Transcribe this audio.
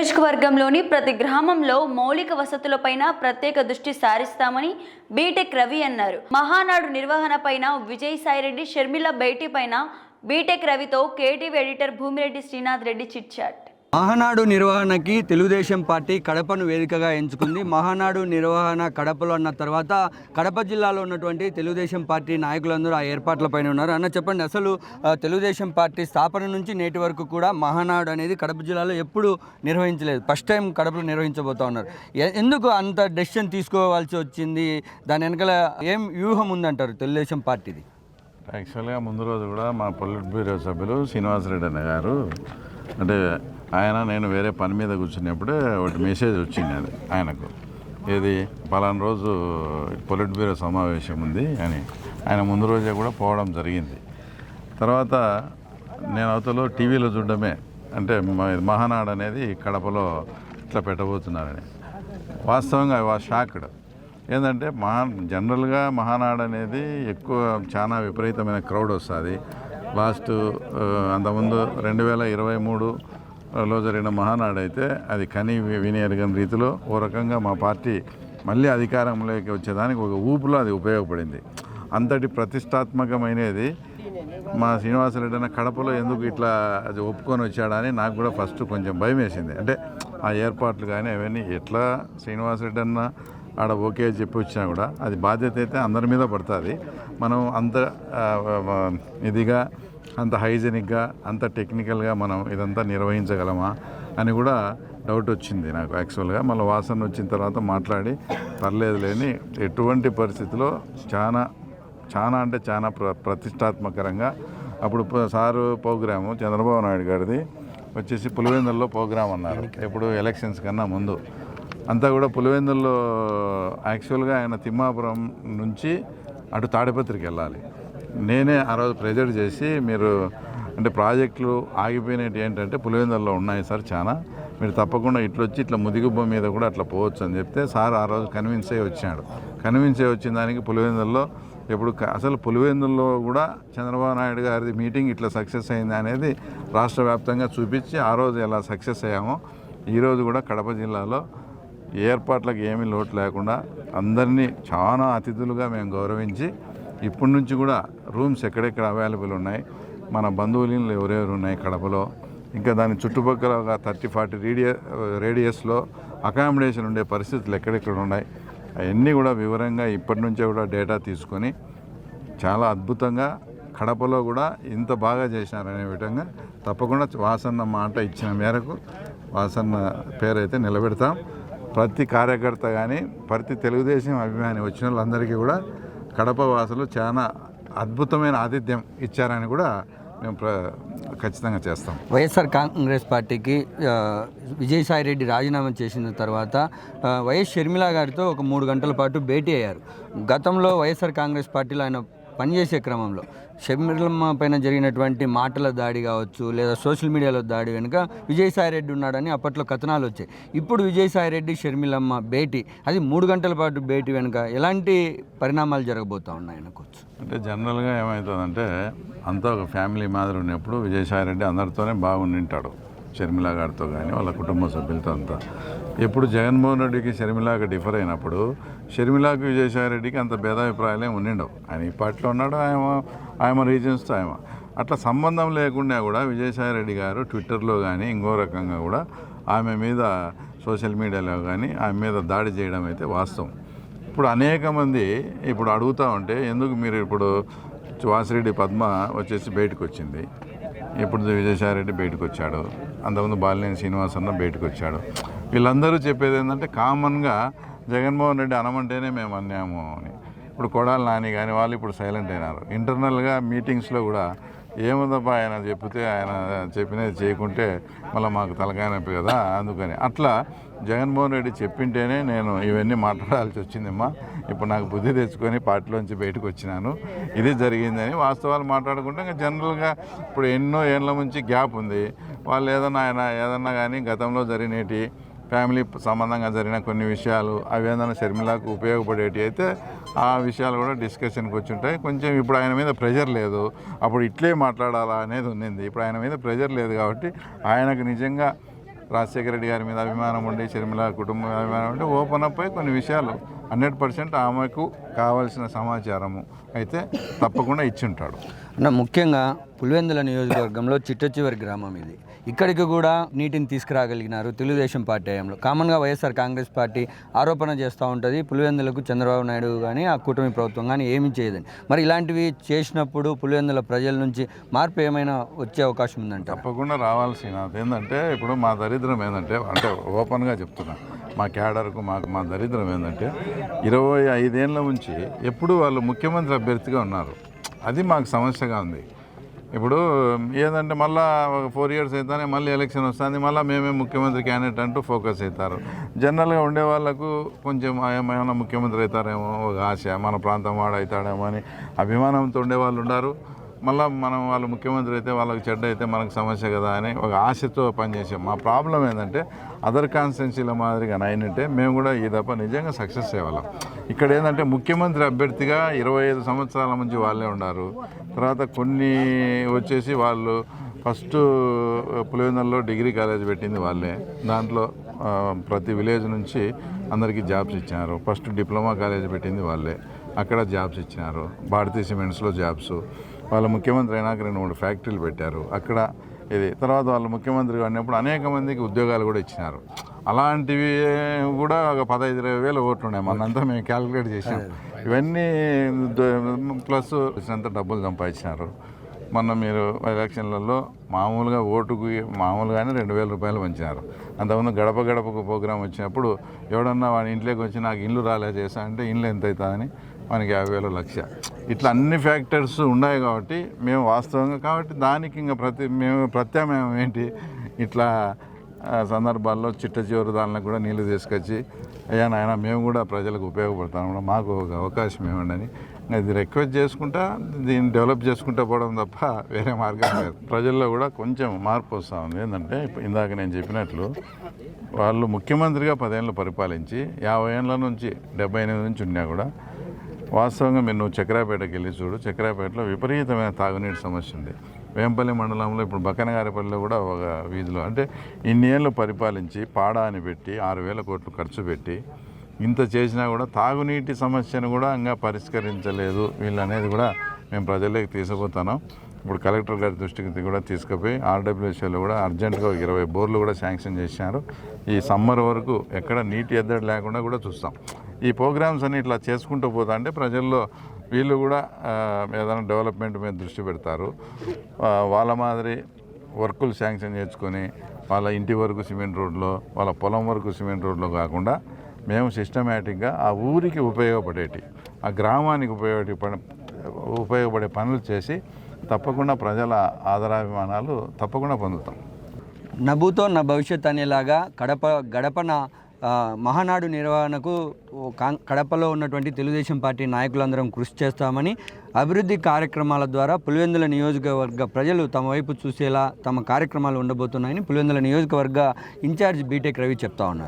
నియోజకవర్గంలోని ప్రతి గ్రామంలో మౌలిక వసతులపైన ప్రత్యేక దృష్టి సారిస్తామని బీటెక్ రవి అన్నారు. మహానాడు నిర్వహణపైన విజయసాయిరెడ్డి షర్మిల భేటీ పైన బీటెక్ రవితో KTV editor Bhumireddy Srinath Reddy chitchat Mahanadu నిర్వహణకి Telugu Desam party కడపను వేదికగా ఎంచుకుంది. మహానాడు నిర్వహణ కడపలో అన్న తర్వాత కడప జిల్లాలో ఉన్నటువంటి తెలుగుదేశం పార్టీ నాయకులందరూ ఆ ఏర్పాట్లపైన ఉన్నారు. అన్న చెప్పండి అసలు తెలుగుదేశం పార్టీ స్థాపన నుంచి నేటి వరకు కూడా మహానాడు అనేది కడప జిల్లాలో ఎప్పుడు నిర్వహించలేదు. ఫస్ట్ టైం కడపలో నిర్వహించబోతా ఉన్నారు. ఎందుకు అంత డెసిషన్ తీసుకోవాల్సి వచ్చింది? దాని వెనకాల ఏం వ్యూహం ఉందంటారు తెలుగుదేశం పార్టీది? యాక్చువల్గా ముందు రోజు కూడా మా పొలిట్ బ్యూరో సభ్యులు శ్రీనివాసరెడ్డి అన్న గారు అంటే ఆయన నేను వేరే పని మీద కూర్చున్నప్పుడే ఒకటి మెసేజ్ వచ్చింది అది ఆయనకు. ఏది? పలానా రోజు పొలిట్ బ్యూరో సమావేశం ఉంది అని. ఆయన ముందు రోజే కూడా పోవడం జరిగింది. తర్వాత నేను అవతలో టీవీలో చూడడమే. అంటే మహానాడు అనేది కడపలో ఇట్లా పెట్టబోతున్నారని. వాస్తవంగా ఐ వాజ్ షాక్డ్ ఏంటంటే మహా జనరల్గా మహానాడు అనేది ఎక్కువ చాలా విపరీతమైన క్రౌడ్ వస్తుంది. లాస్ట్ అంతకుముందు రెండు వేల ఇరవై మూడు లో జరిగిన మహానాడైతే అది కని వి- విని ఎరగని రీతిలో ఓ రకంగా మా పార్టీ మళ్ళీ అధికారంలోకి వచ్చేదానికి ఒక ఊపులో అది ఉపయోగపడింది. అంతటి ప్రతిష్టాత్మకమైనది మా శ్రీనివాసరెడ్డి అన్న కడపలో ఎందుకు ఇట్లా అది ఒప్పుకొని వచ్చాడని నాకు కూడా ఫస్ట్ కొంచెం భయం వేసింది అంటే ఆ ఏర్పాట్లు కానీ అవన్నీ ఎట్లా శ్రీనివాసరెడ్డి అన్న ఆడ ఓకే చెప్పి వచ్చినా కూడా అది బాధ్యత అయితే అందరి మీద పడుతుంది. మనం అంత ఇదిగా అంత హైజెనిక్గా అంత టెక్నికల్గా మనం ఇదంతా నిర్వహించగలమా అని కూడా డౌట్ వచ్చింది నాకు యాక్చువల్గా. మళ్ళీ వాసన వచ్చిన తర్వాత మాట్లాడి పర్లేదు లేని ఎటువంటి పరిస్థితిలో చాలా చాలా అంటే చాలా ప్ర ప్రతిష్టాత్మకరంగా అప్పుడు సారు ప్రోగ్రాము చంద్రబాబు నాయుడు గారిది వచ్చేసి పులివెందుల్లో ప్రోగ్రాం అన్నారు. ఎప్పుడు ఎలక్షన్స్ కన్నా ముందు. అంతా కూడా పులివెందుల్లో యాక్చువల్గా ఆయన తిమ్మాపురం నుంచి అటు తాడిపత్రికి వెళ్ళాలి. నేనే ఆ రోజు ప్రెజర్ చేసి మీరు అంటే ప్రాజెక్టులు ఆగిపోయినట్టు ఏంటంటే పులివెందుల్లో ఉన్నాయి సార్ చాలా. మీరు తప్పకుండా ఇట్లా వచ్చి ఇట్లా ముదిగుబ్బ మీద కూడా అట్లా పోవచ్చు అని చెప్తే సార్ ఆ రోజు కన్విన్స్ అయ్యి వచ్చాడు కన్విన్స్ అయ్యి వచ్చిన దానికి పులివెందుల్లో ఇప్పుడు అసలు పులివెందుల్లో కూడా చంద్రబాబు నాయుడు గారి మీటింగ్ ఇట్లా సక్సెస్ అయింది అనేది రాష్ట్ర వ్యాప్తంగా చూపించి ఆ రోజు ఎలా సక్సెస్ అయ్యామో ఈరోజు కూడా కడప జిల్లాలో ఏర్పాట్లకు ఏమీ లోటు లేకుండా అందరినీ చాలా అతిథులుగా మేము గౌరవించి ఇప్పటి నుంచి కూడా రూమ్స్ ఎక్కడెక్కడ అవైలబుల్ ఉన్నాయి? మన బంధువులు ఎవరెవరు ఉన్నాయి కడపలో? ఇంకా దాని చుట్టుపక్కల ఒక థర్టీ ఫార్టీ రేడియ రేడియస్లో అకామిడేషన్ ఉండే పరిస్థితులు ఎక్కడెక్కడ ఉన్నాయి? అవన్నీ కూడా వివరంగా ఇప్పటి నుంచే కూడా డేటా తీసుకొని చాలా అద్భుతంగా కడపలో కూడా ఇంత బాగా చేశారనే విధంగా తప్పకుండా వాసన్న మాట ఇచ్చిన మేరకు వాసన్న పేరైతే నిలబెడతాం. ప్రతి కార్యకర్త కానీ ప్రతి తెలుగుదేశం అభిమాని వచ్చిన వాళ్ళందరికీ కూడా కడప వాసులు చాలా అద్భుతమైన ఆతిథ్యం ఇచ్చారని కూడా మేము ప్ర ఖచ్చితంగా చేస్తాం. వైఎస్ఆర్ కాంగ్రెస్ పార్టీకి విజయసాయి రెడ్డి రాజీనామా చేసిన తర్వాత వైఎస్ షర్మిల గారితో ఒక మూడు గంటల పాటు భేటీ అయ్యారు. గతంలో వైఎస్ఆర్ కాంగ్రెస్ పార్టీలో ఆయన పనిచేసే క్రమంలో షర్మిలమ్మ పైన జరిగినటువంటి మాటల దాడి కావచ్చు లేదా సోషల్ మీడియాలో దాడి వెనుక విజయసాయి రెడ్డి ఉన్నాడని అప్పట్లో కథనాలు వచ్చాయి. ఇప్పుడు విజయసాయి రెడ్డి షర్మిలమ్మ భేటీ అది మూడు గంటల పాటు భేటీ వెనుక ఎలాంటి పరిణామాలు జరగబోతూ ఉన్నాయి అనుకోవచ్చు? అంటే జనరల్గా ఏమవుతుందంటే అంతా ఒక ఫ్యామిలీ మాదిరి ఉన్నప్పుడు విజయసాయి రెడ్డి అందరితోనే బాగుండింటాడు. షర్మిల గారితో కానీ వాళ్ళ కుటుంబ సభ్యులతో అంతా. ఎప్పుడు జగన్మోహన్ రెడ్డికి షర్మిలాకి డిఫర్ అయినప్పుడు షర్మిలాకి విజయసాయి రెడ్డికి అంత భేదాభిప్రాయాలు ఏమి ఉండిండవు. ఆయన ఈ పార్టీలో ఉన్నాడు ఆయన ఆయన రీజన్స్తో ఆయన అట్లా సంబంధం లేకుండా కూడా విజయసాయి రెడ్డి గారు ట్విట్టర్లో కానీ ఇంకో రకంగా కూడా ఆమె మీద సోషల్ మీడియాలో కానీ ఆమె మీద దాడి చేయడం అయితే వాస్తవం. ఇప్పుడు అనేక మంది ఇప్పుడు అడుగుతూ ఉంటే ఎందుకు మీరు ఇప్పుడు వాసిరెడ్డి పద్మ వచ్చేసి బయటకు వచ్చింది ఇప్పుడు విజయసాయి రెడ్డి బయటకు వచ్చాడు అంతకుముందు బాలినేని శ్రీనివాసన్న బయటకు వచ్చాడు వీళ్ళందరూ చెప్పేది ఏంటంటే కామన్గా జగన్మోహన్ రెడ్డి అనమంటేనే మేము అన్నాము అని. ఇప్పుడు కొడాలి నాని కానీ వాళ్ళు ఇప్పుడు సైలెంట్ అయినారు. ఇంటర్నల్గా మీటింగ్స్లో కూడా ఏముందబ్బా ఆయన చెప్తే ఆయన చెప్పినది చేయకుంటే మళ్ళీ మాకు తలకాయ నొప్పి కదా అందుకని. అట్లా జగన్మోహన్ రెడ్డి చెప్పింటేనే నేను ఇవన్నీ మాట్లాడాల్సి వచ్చిందమ్మా. ఇప్పుడు నాకు బుద్ధి తెచ్చుకొని పార్టీలోంచి బయటకు వచ్చినాను ఇది జరిగిందని వాస్తవాలు మాట్లాడుకుంటే ఇంకా జనరల్గా ఇప్పుడు ఎన్నో ఏళ్ళ నుంచి గ్యాప్ ఉంది. వాళ్ళు ఏదన్నా ఆయన ఏదన్నా కానీ గతంలో జరిగినవి ఫ్యామిలీ సంబంధంగా జరిగిన కొన్ని విషయాలు అవి ఏదైనా షర్మిలాకు ఉపయోగపడేటి అయితే ఆ విషయాలు కూడా డిస్కషన్కి వచ్చి ఉంటాయి కొంచెం ఇప్పుడు ఆయన మీద ప్రెషర్ లేదు. అప్పుడు ఇట్లే మాట్లాడాలా అనేది ఉన్నింది. ఇప్పుడు ఆయన మీద ప్రెషర్ లేదు కాబట్టి ఆయనకు నిజంగా రాజశేఖర రెడ్డి గారి మీద అభిమానం ఉండి షర్మిల కుటుంబం మీద అభిమానం ఉండి ఓపెన్ అప్ అయి కొన్ని విషయాలు హండ్రెడ్ పర్సెంట్ ఆమెకు కావాల్సిన సమాచారము అయితే తప్పకుండా ఇచ్చి ఉంటాడు అన్న ముఖ్యంగా పులివెందుల నియోజకవర్గంలో చిట్టచివరి గ్రామం ఇది. ఇక్కడికి కూడా నీటిని తీసుకురాగలిగినారు తెలుగుదేశం పార్టీ హయాంలో. కామన్గా వైఎస్ఆర్ కాంగ్రెస్ పార్టీ ఆరోపణ చేస్తూ ఉంటుంది. పులివెందులకు చంద్రబాబు నాయుడు కానీ ఆ కూటమి ప్రభుత్వం కానీ ఏమీ చేయదని. మరి ఇలాంటివి చేసినప్పుడు పులివెందుల ప్రజల నుంచి మార్పు ఏమైనా వచ్చే అవకాశం ఉందంట తప్పకుండా రావాల్సిన ఏంటంటే ఇప్పుడు మా దరిద్రం ఏంటంటే అంటే ఓపెన్గా చెప్తున్నా మా క్యాడర్కు మాకు మా దరిద్రం ఏంటంటే ఇరవై ఐదేళ్ళ నుంచి ఎప్పుడు వాళ్ళు ముఖ్యమంత్రి అభ్యర్థిగా ఉన్నారు. అది మాకు సమస్యగా ఉంది. ఇప్పుడు ఏదంటే మళ్ళీ ఒక ఫోర్ ఇయర్స్ అవుతానే మళ్ళీ ఎలక్షన్ వస్తుంది మళ్ళీ మేమే ముఖ్యమంత్రి క్యాండిడేట్ అంటూ ఫోకస్ అవుతారు. జనరల్గా ఉండే వాళ్ళకు కొంచెం ఏమైనా ముఖ్యమంత్రి అవుతారేమో ఒక ఆశ మన ప్రాంతం వాడు అవుతాడేమో అని అభిమానంతో ఉండే వాళ్ళు ఉన్నారు మళ్ళీ మనం వాళ్ళు ముఖ్యమంత్రి అయితే వాళ్ళకి చెడ్డ అయితే మనకు సమస్య కదా అని ఒక ఆశతో పనిచేసాం. మా ప్రాబ్లం ఏంటంటే అదర్ కాన్స్టెన్సీల మాదిరిగా అయినట్టే మేము కూడా ఈ దప్ప నిజంగా సక్సెస్ అవ్వాలి ఇక్కడ ఏంటంటే ముఖ్యమంత్రి అభ్యర్థిగా ఇరవై ఐదు సంవత్సరాల నుంచి వాళ్ళే ఉన్నారు. తర్వాత కొన్ని వచ్చేసి వాళ్ళు ఫస్ట్ పులివెందులలో డిగ్రీ కాలేజ్ పెట్టింది వాళ్ళే. దాంట్లో ప్రతి విలేజ్ నుంచి అందరికీ జాబ్స్ ఇచ్చినారు ఫస్ట్ డిప్లొమా కాలేజ్ పెట్టింది వాళ్ళే. అక్కడ జాబ్స్ ఇచ్చినారు. భారతీయ సిమెంట్స్లో జాబ్స్ వాళ్ళ ముఖ్యమంత్రి అయినాక రెండు మూడు ఫ్యాక్టరీలు పెట్టారు. అక్కడ ఇది. తర్వాత వాళ్ళు ముఖ్యమంత్రిగా ఉన్నప్పుడు అనేక మందికి ఉద్యోగాలు కూడా ఇచ్చినారు. అలాంటివి కూడా ఒక పదహైదు ఇరవై వేల ఓట్లు ఉన్నాయి. మనంతా మేము క్యాలిక్యులేట్ చేసాం ఇవన్నీ ప్లస్ అంత డబ్బులు సంపాదించినారు. మొన్న మీరు ఎలక్షన్లలో మామూలుగా ఓటుకు మామూలుగానే రెండు వేల రూపాయలు పంచినారు. అంతకుముందు గడప గడపకు ప్రోగ్రాం వచ్చినప్పుడు ఎవడన్నా వాడి ఇంట్లోకి వచ్చి నాకు ఇల్లు రాలే చేసా అంటే ఇల్లు ఎంత అవుతుందని మనకి యాభై వేల లక్ష. ఇట్లా అన్ని ఫ్యాక్టర్స్ ఉన్నాయి కాబట్టి మేము వాస్తవంగా కాబట్టి దానికి ఇంకా ప్రతి మేము ప్రత్యామ్నాయం ఏంటి? ఇట్లా సందర్భాల్లో చిట్ట చివరి దానిలో కూడా నీళ్ళు తీసుకొచ్చి అయ్యా నాయన మేము కూడా ప్రజలకు ఉపయోగపడతాం కూడా మాకు ఒక అవకాశం ఇవ్వండి ఇది రిక్వెస్ట్ చేసుకుంటా దీన్ని డెవలప్ చేసుకుంటా పోవడం తప్ప వేరే మార్గం లేదు. ప్రజల్లో కూడా కొంచెం మార్పు వస్తూ ఉంది. ఏంటంటే ఇప్పుడు ఇందాక నేను చెప్పినట్లు వాళ్ళు ముఖ్యమంత్రిగా పదేళ్ళు పరిపాలించి యాభై ఏళ్ళ నుంచి డెబ్బై ఎనిమిది నుంచి ఉన్నా కూడా వాస్తవంగా మీరు నువ్వు చక్రాపేటకి వెళ్ళి చూడు. చక్రాపేటలో విపరీతమైన తాగునీటి సమస్య ఉంది. వేంపల్లి మండలంలో ఇప్పుడు బక్కనగారిపల్లిలో కూడా ఒక వీధిలో అంటే ఇన్ని ఏళ్ళు పరిపాలించి పాడా అని పెట్టి ఆరు వేల కోట్లు ఖర్చు పెట్టి ఇంత చేసినా కూడా తాగునీటి సమస్యను కూడా ఇంకా పరిష్కరించలేదు. వీళ్ళు అనేది కూడా మేము ప్రజల్లోకి తీసుకుపోతాను ఇప్పుడు కలెక్టర్ గారి దృష్టికి కూడా తీసుకుపోయి ఆర్డబ్ల్యూసీలో కూడా అర్జెంటుగా ఇరవై బోర్లు కూడా శాంక్షన్ చేశారు ఈ సమ్మర్ వరకు ఎక్కడ నీటి ఎద్దడి లేకుండా కూడా చూస్తాం. ఈ ప్రోగ్రామ్స్ అన్ని ఇట్లా చేసుకుంటూ పోతా అంటే ప్రజల్లో వీళ్ళు కూడా ఏదైనా డెవలప్మెంట్ మీద దృష్టి పెడతారు. వాళ్ళ మాదిరి వర్కులు శాంక్షన్ చేసుకొని వాళ్ళ ఇంటి వరకు సిమెంట్ రోడ్లో వాళ్ళ పొలం వరకు సిమెంట్ రోడ్లో కాకుండా మేము సిస్టమేటిక్గా ఆ ఊరికి ఉపయోగపడేటి ఆ గ్రామానికి ఉపయోగపడే పని ఉపయోగపడే పనులు చేసి తప్పకుండా ప్రజల ఆదరాభిమానాలు తప్పకుండా పొందుతాం. నభూతో నా భవిష్యత్ అనేలాగా కడప గడపన మహానాడు నిర్వహణకు కడపలో ఉన్నటువంటి తెలుగుదేశం పార్టీ నాయకులందరం కృషి చేస్తామని అభివృద్ధి కార్యక్రమాల ద్వారా పులివెందుల నియోజకవర్గ ప్రజలు తమ వైపు చూసేలా తమ కార్యక్రమాలు ఉండబోతున్నాయని పులివెందుల నియోజకవర్గ ఇన్ఛార్జ్ బీటెక్ రవి చెప్తా ఉన్నారు.